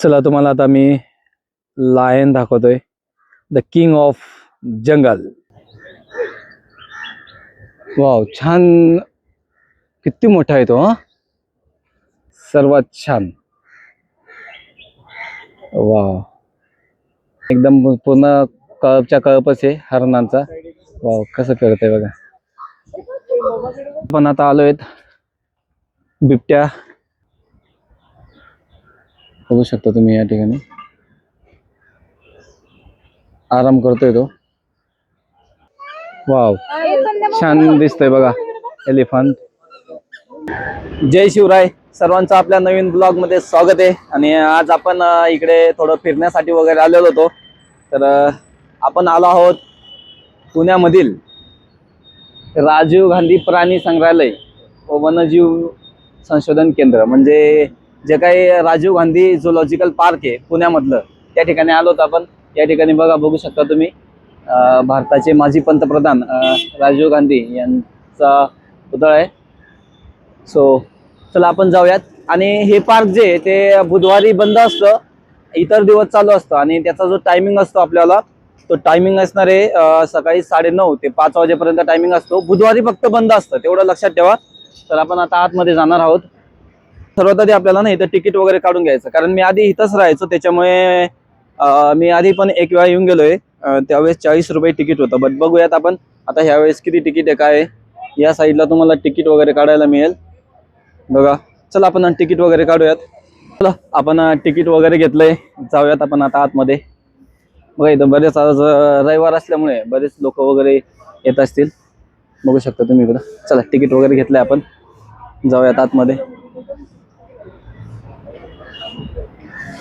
चला तुम्हाला आता मी लायन दाखवतोय. The king of jungle wow छान. किती मोठा आहे तो हा? सर्वात छान. वाव एकदम पूर्ण कळपच्या कळपच आहे हरणांचा. वाव कसं फिरत आहे बघा. पण आता आलोय बिबट्या. बघू शकता तुम्ही या ठिकाणी. आराम करतोय तो. वाव. छान दिसतंय बघा एलिफंट जय शिवराय. सर्वांचं आपल्या नवीन ब्लॉगमध्ये स्वागत आहे. आणि आज आपण इकडे थोडं फिरण्यासाठी वगैरे आलेलो होतो. तर आपण आलो आहोत पुण्यामधील राजीव गांधी प्राणी संग्रहालय व वन्यजीव संशोधन केंद्र. म्हणजे जे काही राजीव गांधी झुलॉजिकल पार्क आहे पुण्यामधलं त्या ठिकाणी आलो होतो आपण. या ठिकाणी बघा बघू शकता तुम्ही. भारताचे माजी पंतप्रधान राजीव गांधी यांचा पुतळा आहे. सो चला आपण जाऊयात. आणि हे पार्क जे आहे ते बुधवारी बंद असतं. इतर दिवस चालू असतं. आणि त्याचा जो टायमिंग असतो आपल्याला तो टायमिंग असणार आहे सकाळी साडेनऊ ते पाच वाजेपर्यंत टायमिंग असतो. बुधवारी फक्त बंद असतं. तेवढं लक्षात ठेवा. तर आपण आता आतमध्ये जाणार आहोत. सर्वात आधी आपल्याला ना इथं तिकीट वगैरे काढून घ्यायचं. कारण मी आधी इथंच राहायचो त्याच्यामुळे मी आधी पण एक वेळा येऊन गेलोय. त्यावेळेस चाळीस रुपये तिकीट होतं. बट बघूयात आपण आता ह्यावेळेस किती तिकीट आहे काय आहे? या साईडला तुम्हाला तिकीट वगैरे काढायला मिळेल. बघा चला आपण तिकीट वगैरे काढूयात. चला आपण तिकीट वगैरे घेतलंय. जाऊयात आपण आता आतमध्ये. बघा इथं बरेच आज रविवार असल्यामुळे बरेच लोक वगैरे येत असतील. बघू शकता तुम्ही इकडं. चला तिकीट वगैरे घेतलंय आपण. जाऊयात आतमध्ये.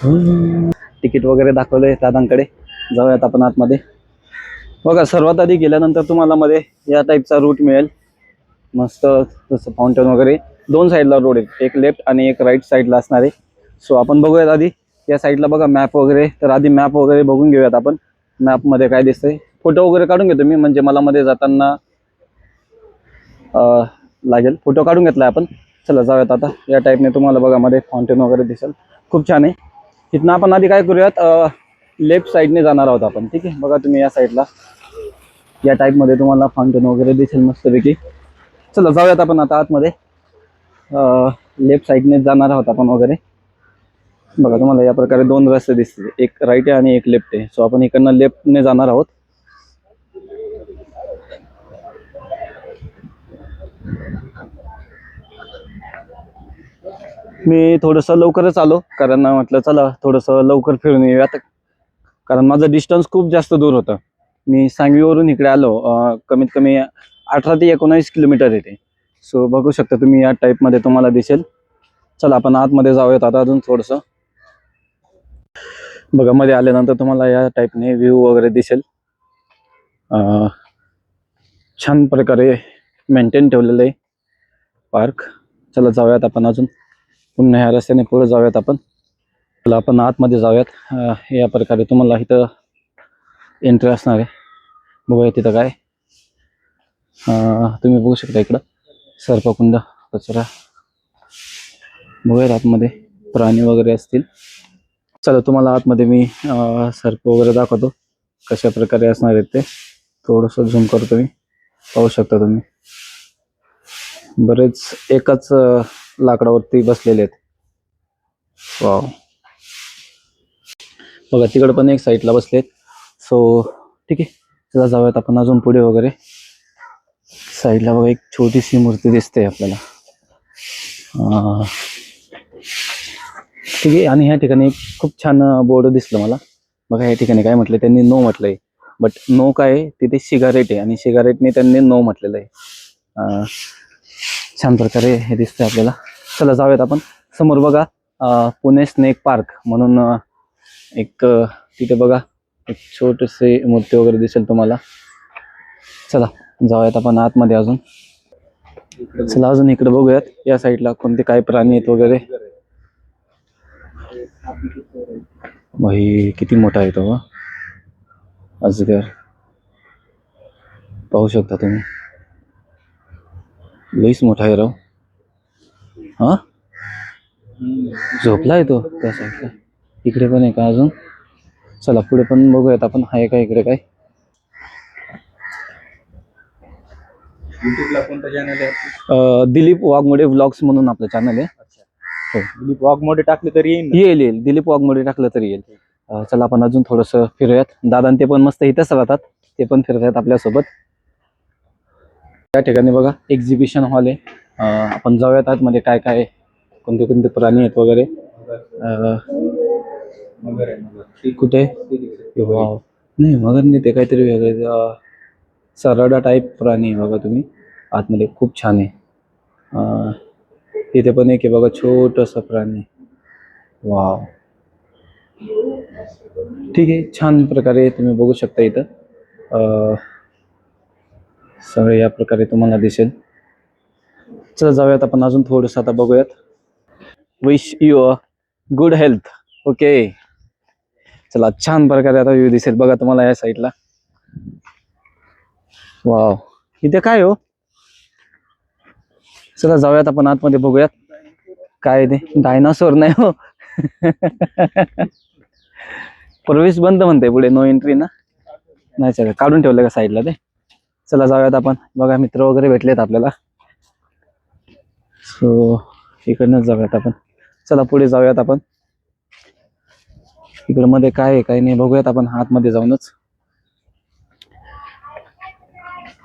तिकीट वगैरे दाखवलंय दादांकडे. जाऊयात आपण आतमध्ये. बघा सर्वात आधी गेल्यानंतर तुम्हाला मध्ये या टाईपचा रूट मिळेल. मस्त जसं फाउंटन वगैरे. दोन साईडला रोड आहे. एक लेफ्ट आणि एक राईट साईडला असणार आहे. सो आपण बघूयात आधी. या साईडला बघा मॅप वगैरे. तर आधी मॅप वगैरे बघून घेऊयात आपण. मॅपमध्ये काय दिसतंय. फोटो वगैरे काढून घेतो मी. म्हणजे मला मध्ये जाताना लागेल. फोटो काढून घेतलाय आपण. चला जाऊयात आता. या टाईपने तुम्हाला बघा मध्ये फाउंटेन वगैरे दिसेल. खूप छान आहे. तिथनं आपण आधी काय करूयात लेफ्ट साईडने जाणार आहोत आपण ठीक आहे? बघा तुम्ही या साईडला या टाईपमध्ये तुम्हाला फाउंटेन वगैरे दिसेल मस्तपैकी. चला जाऊयात आपण आता आतमध्ये. लेफ्ट साईडने जाणार आहोत आपण वगैरे. बघा तुम्हाला या प्रकारे दोन रस्ते दिसतील. एक राईट आहे आणि एक लेफ्ट आहे. सो आपण इकडनं लेफ्टने जाणार आहोत. मी थोडंसं लवकरच आलो कारण म्हटलं चला थोडंसं लवकर फिरून येऊयात. कारण माझं डिस्टन्स खूप जास्त दूर होतं. मी सांगवीवरून इकडे आलो कमीत कमी अठरा ते एकोणावीस किलोमीटर येते. सो बघू शकता तुम्ही या टाईपमध्ये तुम्हाला दिसेल. चला आपण आतमध्ये जाऊयात आता अजून थोडंसं. बघा मध्ये आल्यानंतर तुम्हाला या टाईपने व्ह्यू वगैरे दिसेल. छान प्रकारे मेंटेन ठेवलेलं आहे पार्क चला जाऊयात आपण अजून. पुन्हा ह्या रस्त्याने पुढे जाऊयात आपण. आपण आतमध्ये जाऊयात. या प्रकारे तुम्हाला इथं एंट्री असणार आहे. बघूया तिथं काय. तुम्ही बघू शकता इकडं. सर्पकुंड कचरा. बघूयात आतमध्ये प्राणी वगैरे असतील. चला तुम्हाला आतमध्ये मी सर्प वगैरे दाखवतो. कशा प्रकारे असणार आहेत ते. थोडंसं झूम करतो मी. पाहू शकता तुम्ही. बरेच एकाच लाकडावरती बसलेले आहेत. वाव बघा तिकडं पण एक साईडला बसलेत. सो ठीक आहे. त्याला जाऊयात आपण अजून पुढे वगैरे. साईडला बघा एक छोटीशी मूर्ती दिसते आपल्याला. ठीक आहे. आणि ह्या ठिकाणी एक खूप छान बोर्ड दिसलं मला. बघा या ठिकाणी काय म्हटलंय? त्यांनी नो म्हटलंय. बट नो काय आहे? तिथे सिगारेट आहे. आणि सिगारेटने त्यांनी नो म्हटलेलं आहे. छान प्रकारे हे दिसतंय आपल्याला. चला जाऊयात आपण. समोर बघा पुणे स्नेक पार्क म्हणून एक तिथे बघा एक छोटेसे मूर्ती वगैरे दिसेल तुम्हाला. चला जाऊयात आपण आतमध्ये अजून. चला अजून इकडे बघूयात. या साईडला कोणते काय प्राणी आहेत वगैरे. भाई किती मोठा आहे तो अजगर. पाहू शकता तुम्ही. लईच मोठा आहे राव. हा? झोपलाय तो त्या साईडला. इकडे पण आहे का अजून? चला पुढे पण बघूयात आपण. आहे का इकडे काय? युट्यूबला कोणतं चॅनल आहे? अं, दिलीप वाघमोडे व्लॉग्स म्हणून आपलं चॅनल आहे. हो. दिलीप वाघ मोठे टाकले तरी येईल ना? येईल येईल. दिलीप वाघमोडे टाकलं तरी येईल. अं, चला आपण अजून थोडस फिरूयात. दादा आणि ते पण मस्त इथेच राहतात. ते पण फिरतात आपल्यासोबत. त्या ठिकाणी बघा एक्झिबिशन हॉल आहे. आपण जाऊयात आतमध्ये काय काय कोणते कोणते प्राणी आहेत वगैरे. आहे, कुठे? वाव. नाही मगर नाही ते काहीतरी वेगळे सरडा टाईप प्राणी आहे बघा तुम्ही. आतमध्ये खूप छान आहे. तिथे पण एक आहे बघा छोटंसं प्राणी वाव. ठीक आहे छान प्रकारे तुम्ही बघू शकता इथं. सगळं या प्रकारे तुम्हाला दिसेल. चला जाऊयात आपण अजून थोडंसं आता बघूयात. Wish you good health okay चला छान प्रकारे आता व्ह्यू दिसेल बघा तुम्हाला या साईडला वाव इथे काय हो? चला जाऊयात आपण आतमध्ये बघूयात. काय ते? डायनासोर नाही हो. प्रवेश बंद म्हणते पुढे नो एंट्री ना. नाही चला काढून ठेवलं का साईडला ते? चला जाऊयात आपण. बघा मित्र वगैरे भेटलेत आपल्याला. सो इकडनंच जाऊयात आपण. चला पुढे जाऊयात आपण. इकडं मध्ये काय आहे काय नाही. बघूयात आपण आतमध्ये जाऊनच.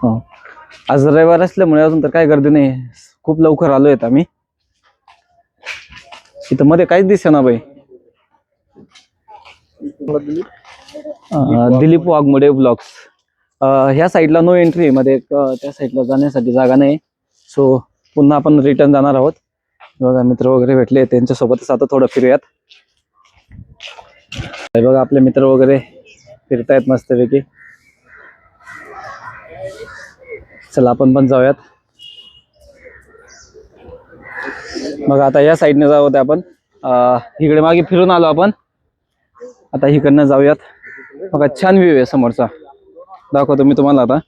हो. आज रविवार असल्यामुळे अजून तर काय गर्दी नाही. खूप लवकर आलोय आम्ही इथं मध्ये काहीच दिसे ना बाई. दिलीप? वाघमोडे ब्लॉग्स ह्या साईडला नो एंट्री मध्ये त्या साईडला जाण्यासाठी जागा नाही. सो पुन्हा आपण रिटर्न जाणार आहोत. बघा मित्र वगैरे भेटले त्यांच्यासोबतच आता थोडं फिरूयात. बघा आपले मित्र वगैरे फिरतायत मस्तपैकी. चला आपण पण जाऊयात. बघा आता या साईडने जाऊ होते आपण. इकडे मागे फिरून आलो आपण. आता इकडनं जाऊयात. बघा छान व्ह्यू आहे समोरचा. दाखवतो मी तुम्हाला आता.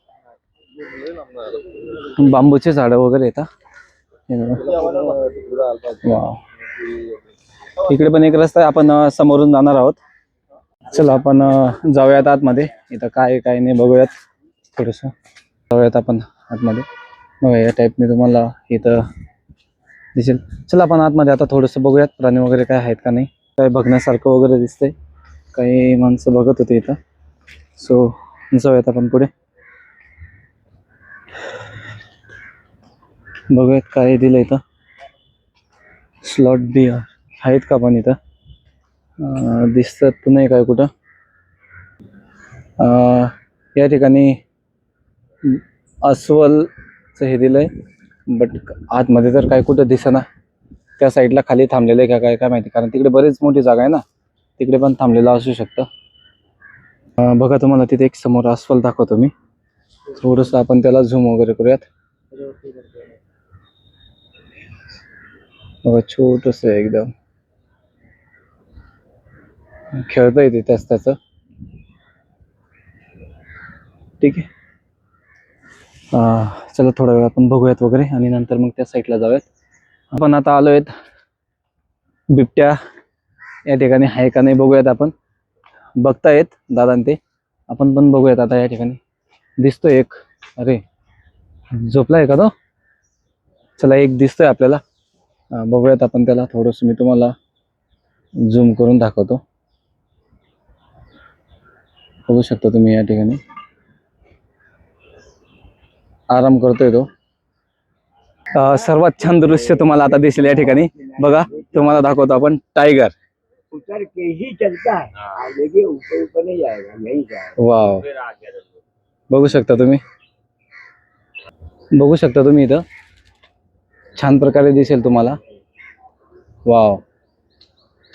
बांबूचे झाडं वगैरे येतात इकडे पण एक रस्ता आपण समोरून जाणार आहोत. चला आपण जाऊयात आतमध्ये. इथं काय काय नाही बघूयात थोडस. जाऊयात आपण आतमध्ये. बघा या टाईपने तुम्हाला इथं दिसेल. चला आपण आतमध्ये आता थोडंसं बघूयात प्राणी वगैरे काय आहेत का नाही. काय बघण्यासारखं वगैरे दिसतंय. काही माणसं बघत होते इथं. सो जाऊयात आपण पुढे. बघूयात काय दिलं इथं. स्लॉट बी आहेत का पण इथं? दिसतात पुन्हा नाही काय कुठं? या ठिकाणी अस्वलचं हे दिलं आहे बट आतमध्ये तर काय कुठं दिसेना. त्या साईडला खाली थांबलेलं आहे का काय काय माहिती. कारण तिकडे बरीच मोठी जागा आहे ना. तिकडे पण थांबलेलं असू शकतं. बघा तुम्हाला तिथे एक समोर अस्वल दाखवतो मी. थोडंसं आपण त्याला झूम वगैरे करूयात. बघा छोटस आहे एकदम. खेळता येते त्याच त्याच. ठीक आहे. चला थोडा वेळ आपण बघूयात वगैरे आणि नंतर मग त्या साईडला जाऊयात. आपण आता आलोयत बिबट्या. या ठिकाणी आहे का नाही बघूयात आपण. बघतायत दादा आणि ते. आपण पण बघूयात आता या ठिकाणी. दिसतोय एक. अरे झोपलाय का तो? चला एक दिसतोय आपल्याला. बघूयात आपण त्याला थोडस. मी तुम्हाला झूम करून दाखवतो. बघू शकता तुम्ही या ठिकाणी. आराम करतोय तो. सर्वात छान दृश्य तुम्हाला आता दिसेल या ठिकाणी. बघा तुम्हाला दाखवतो आपण टायगर उतर के ही चलता है। आगे के ऊपर ऊपर नहीं जाएगा यही जाएगा। वाव बघू शकता तुम्ही? बघू शकता तुम्ही इथं? छान प्रकारे दिसेल तुम्हाला। वाव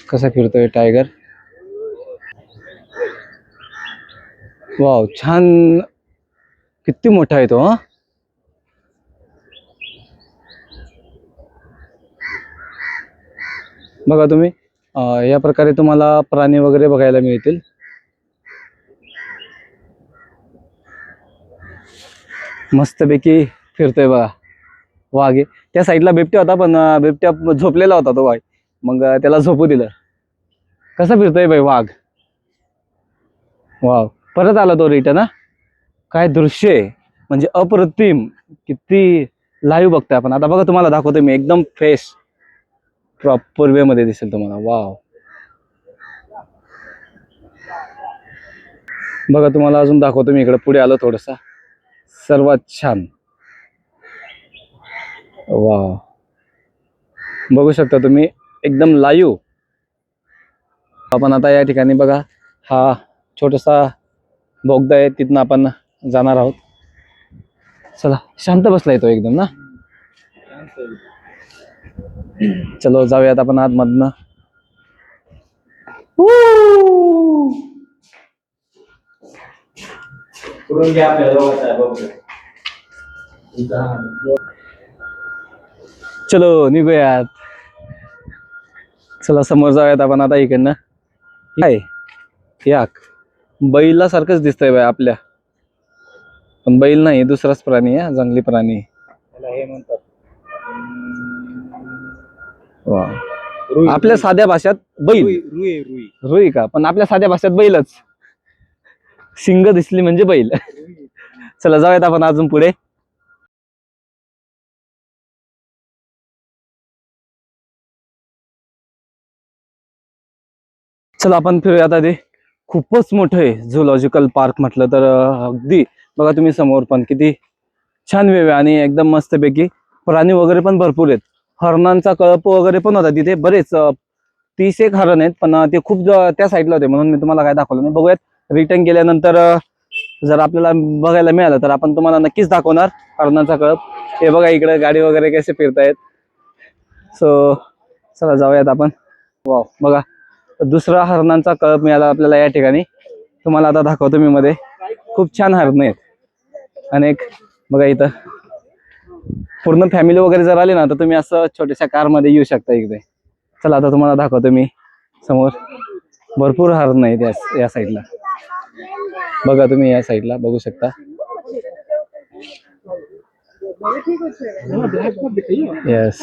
कसा फिरतोय टायगर वाव छान किती मोठा आहे तो हा? बघा तुम्ही या प्रकारे तुम्हाला प्राणी वगैरे बघायला मिळतील. मस्तपैकी फिरतोय बघा. वाघ आहे. त्या साईडला बिबट्या होता पण बिबट्या झोपलेला होता तो वाघ. मग त्याला झोपू दिलं. कसा फिरतोय बाई वाघ? वाव. परत आला तो रिटर्न हा? काय दृश्य आहे. म्हणजे अप्रतिम. किती लाईव्ह बघतोय आपण. आता बघा तुम्हाला दाखवतो मी. एकदम फ्रेश प्रॉपर वे मध्ये दिसेल तुम्हाला. वाव. बघा तुम्हाला अजून दाखवतो मी इकडे. पुढे आलो थोडंसं. सर्वात छान. वाव. बघू शकता तुम्ही एकदम लाईव. आपण आता या ठिकाणी बघा हा छोटासा बोगदा आहे तिथनं आपण जाणार आहोत. चला शांत बसला येतो एकदम ना? चलो जाऊयात आपण आतमधनं. चलो निघूयात. चला समोर जाऊयात आपण आता इकडनं. काय? याक. बैला सारखंच दिसतंय बाय आपल्या. पण बैल नाही दुसराच प्राणी आहे जंगली प्राणी. हे म्हणतात वा. रुई आपल्या साध्या भाषात बैल. रुई रुई रुई. रुई का? पण आपल्या साध्या भाषेत बैलच. शिंग दिसली म्हणजे बैल. चला जाऊयात आपण अजून पुढे. चला आपण फिरूयात आधी. खूपच मोठं आहे झुलॉजिकल पार्क म्हटलं तर अं, अगदी. बघा तुम्ही समोर पण किती छान वेव आहे आणि एकदम मस्तपैकी. प्राणी वगैरे पण भरपूर आहेत. हरणांचा कळप वगैरे पण होता. तिथे बरेच तीस एक हरण आहेत पण ते खूप त्या साईडला होते म्हणून मी तुम्हाला काय दाखवलं नाही. बघूयात. रिटर्न गेल्यानंतर जर आपल्याला बघायला मिळालं तर आपण तुम्हाला नक्कीच दाखवणार हरणांचा कळप. हे बघा इकडे गाडी वगैरे कसे फिरतायत. सो चला जाऊयात आपण. वाव बघा. दुसरा हरणांचा कळप मिळाला आपल्याला या ठिकाणी. तुम्हाला आता दाखवतो मी मध्ये. खूप छान हरण आहेत. अनेक बघा इथं. पूर्ण फॅमिली वगैरे जर आली ना तर तुम्ही असं छोट्याशा कारमध्ये येऊ शकता इकडे. चला आता तुम्हाला दाखवतो मी समोर. भरपूर हरण नाही या या साईडला बघा तुम्ही या साईडला बघू शकता. येस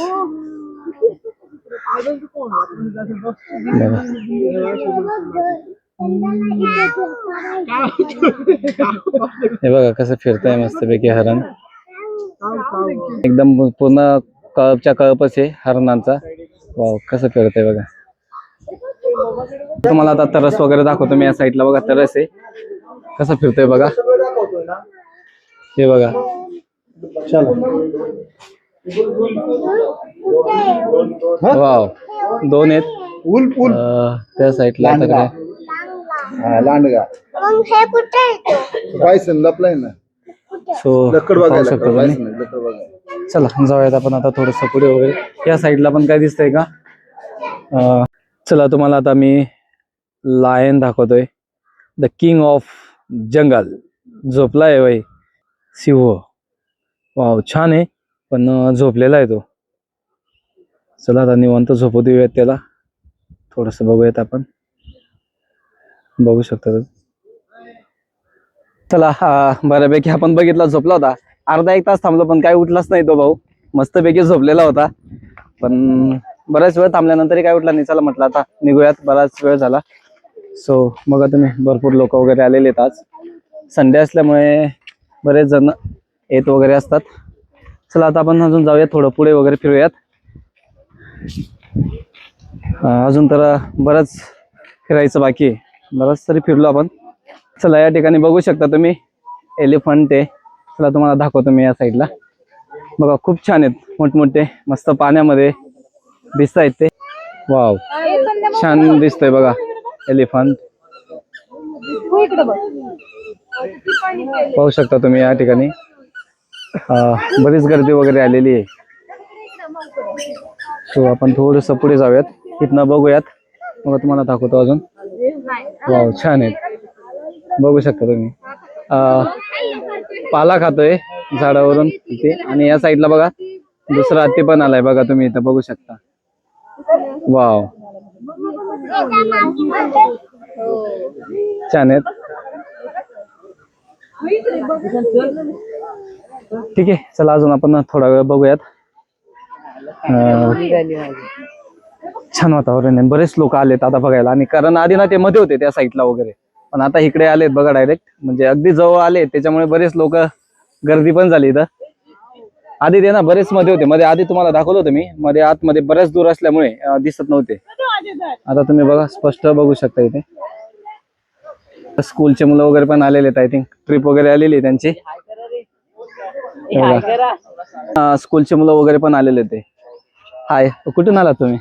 हे बघा कसं फिरताय मस्तपैकी हरण. एकदम पूर्ण कळपच्या कळपच आहे हरणांचा. वाव कसं फिरतंय बघा. तुम्हाला आता तरस वगैरे दाखवतो मी या साईडला बघा तरस आहे. कसं फिरतोय बघा. हे बघा. चला. वाव दोन आहेत. त्या साईडला आता काय? हा लांडगा. मग हे कुठे येतो बायसन लपलाय ना. सो लकड पाहू शकता तुम्ही. लकड चला जाऊयात आपण आता थोडस पुढे वगैरे. या साईडला पण काय दिसतंय का? अं, चला तुम्हाला आता मी लायन दाखवतोय. द किंग ऑफ जंगल झोपलाय वय. सिंह. वाव छान आहे. पण अं, झोपलेला आहे तो. चला आता निवांत झोपू देऊयात त्याला. थोडस बघूयात आपण. बघू शकता तुम्ही. चला हा बऱ्यापैकी आपण बघितला झोपला होता. अर्धा एक तास थांबलो पण काय उठलाच नाही तो भाऊ. मस्तपैकी झोपलेला होता. पण बराच वेळ थांबल्यानंतरही काय उठला नाही. चला म्हटलं आता निघूयात. बराच वेळ झाला. सो बघा तुम्ही भरपूर लोक वगैरे आलेले आहेत आज. संडे असल्यामुळे बरेच जण येत वगैरे असतात. चला आता आपण अजून जाऊयात. थोडं पुढे वगैरे फिरूयात. अजून तर बरंच फिरायचं बाकी आहे. बरंच तरी फिरलो आपण. चला या ठिकाणी बघू शकता तुम्ही. एलिफंट आहे. चला तुम्हाला दाखवतो मी या साईडला. बघा खूप छान आहेत. मोठमोठे मस्त पाण्यामध्ये दिसत आहेत ते. वाव. छान दिसतंय बघा एलिफंट. पाहू शकता तुम्ही या ठिकाणी. बरीच गर्दी वगैरे आलेली आहे. सो आपण थोडस पुढे जाऊयात. इथनं बघूयात. मग तुम्हाला दाखवतो अजून. वाव छान आहेत. बघू शकता तुम्ही. पाला खातोय झाडावरून इथे. आणि या साईडला बघा दुसरा हत्ती पण आलाय बघा तुम्ही इथं बघू शकता. वाव छान आहेत. ठीक आहे चला अजून आपण थोडा वेळ बघूयात. छान वातावरण आहे. बरेच लोक आलेत आता बघायला. आणि कारण आधी ना ते मध्ये होते त्या साईडला वगैरे. पण आता इकडे आलेत बघा डायरेक्ट म्हणजे अगदी जवळ आले त्याच्यामुळे बरेच लोक गर्दी पण झाली इथं. आधी ते ना बरेच मध्ये होते. मध्ये आधी तुम्हाला दाखवलं होतं मी. मध्ये आतमध्ये बरेच दूर असल्यामुळे दिसत नव्हते. आता तुम्ही बघा स्पष्ट बघू शकता इथे. स्कूलचे मुलं वगैरे पण आलेले आहेत आय थिंक ट्रिप वगैरे आलेली त्यांची. स्कूलचे मुलं वगैरे पण आलेले ते. हाय कुठून आलात तुम्ही?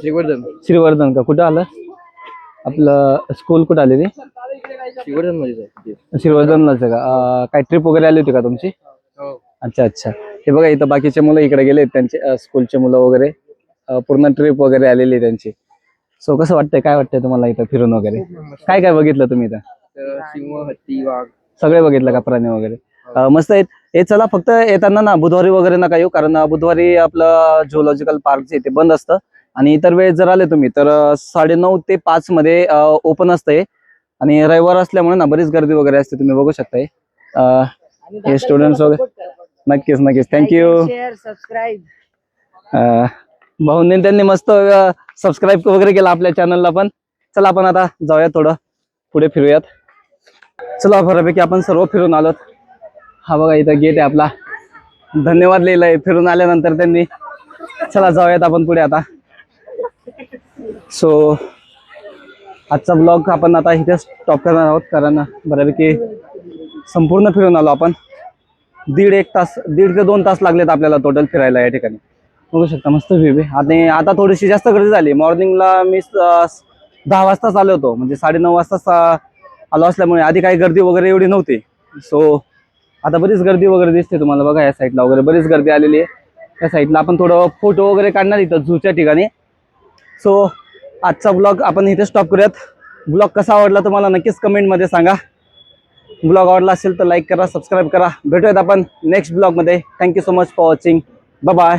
श्रीवर्धन. श्रीवर्धन का? कुठं आलं आपलं स्कूल कुठं श्रीवर्धनलाच आहे का? काय ट्रिप वगैरे आली होती का तुमची? हो. अच्छा अच्छा. हे बघा इथं बाकीचे मुलं इकडे गेले त्यांचे स्कूलचे मुलं वगैरे. पूर्ण ट्रिप वगैरे आलेली त्यांची. सो कसं वाटतंय? काय वाटतंय तुम्हाला इथं फिरून वगैरे? काय काय बघितलं तुम्ही इथं? सिंह हत्ती वाघ. सगळे बघितलं का प्राणी वगैरे? अं, मस्त आहेत. हे चला फक्त येताना ना बुधवारी वगैरे नका येऊ कारण बुधवारी आपलं झुलॉजिकल पार्क जे ते बंद असतं. आणि इतर वेळेस जर आले तुम्ही तर अं, साडेनऊ ते पाच मध्ये ओपन असतंय. आणि रविवार असल्यामुळे ना बरीच गर्दी वगैरे असते तुम्ही बघू शकताय. हे स्टुडंट्स वगैरे नक्कीच नक्कीच. थँक्यू भाऊंनी त्यांनी मस्त सबस्क्राईब वगैरे केलं आपल्या चॅनलला पण. चला आपण आता जाऊया थोडं. पुढे फिरूयात. चला बऱ्यापैकी आपण सर्व फिरून आलोत. हा बघा इथं गेट आहे आपला. धन्यवाद लिहिलंय फिरून आल्यानंतर त्यांनी. चला जाऊयात आपण पुढे आता. सो आजचा ब्लॉग आपण आता इथे स्टॉप करणार आहोत कारण बऱ्यापैकी संपूर्ण फिरून आलो आपण. दीड एक तास दीड ते दोन तास लागलेत आपल्याला टोटल फिरायला या ठिकाणी. बघू शकता मस्त व्ह्यू आहे. आणि आता थोडीशी जास्त गर्दी झाली. मॉर्निंगला मी दहा वाजताच आलो होतो. म्हणजे साडेनऊ वाजताच वाजता आलो असल्यामुळे आधी काही गर्दी वगैरे एवढी नव्हती. सो आता बरीच गर्दी वगैरे दिसते तुम्हाला बघा या साईडला वगैरे. बरीच गर्दी आलेली आहे. त्या साईडला आपण थोडं फोटो वगैरे काढणार इथं झूच्या ठिकाणी. सो आजचा ब्लॉग आपण इथे स्टॉप करूयात. ब्लॉग कसा आवडला तुम्हाला नक्कीच कमेंटमध्ये सांगा. ब्लॉग आवडला असेल तर लाईक करा सबस्क्राईब करा. भेटूयात आपण नेक्स्ट ब्लॉगमध्ये thank you so much for watching bye